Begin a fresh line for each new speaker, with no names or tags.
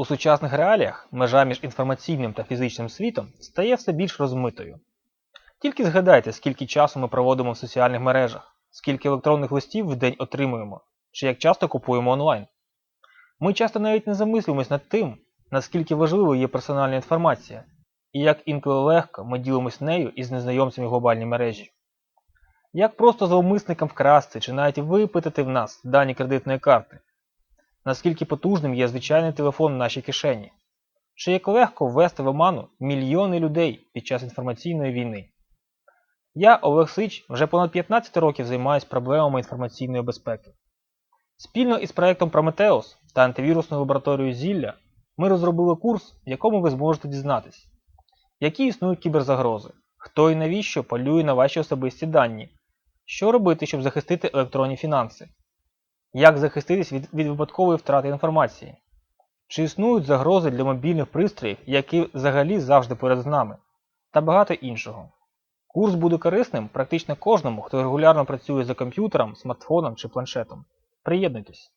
У сучасних реаліях межа між інформаційним та фізичним світом стає все більш розмитою. Тільки згадайте, скільки часу ми проводимо в соціальних мережах, скільки електронних листів в день отримуємо, чи як часто купуємо онлайн. Ми часто навіть не замислюємось над тим, наскільки важливою є персональна інформація, і як інколи легко ми ділимось нею із незнайомцями в глобальній мережі. Як просто зловмисникам вкрасти чи навіть випитати в нас дані кредитної карти, наскільки потужним є звичайний телефон в нашій кишені, чи як легко ввести в оману мільйони людей під час інформаційної війни. Я, Олег Сич, вже понад 15 років займаюся проблемами інформаційної безпеки. Спільно із проєктом Prometheus та антивірусною лабораторією Зілля ми розробили курс, в якому ви зможете дізнатись, які існують кіберзагрози, хто і навіщо полює на ваші особисті дані, що робити, щоб захистити електронні фінанси, як захиститись від, від випадкової втрати інформації, чи існують загрози для мобільних пристроїв, які взагалі завжди поряд з нами, та багато іншого. Курс буде корисним практично кожному, хто регулярно працює за комп'ютером, смартфоном чи планшетом. Приєднуйтесь!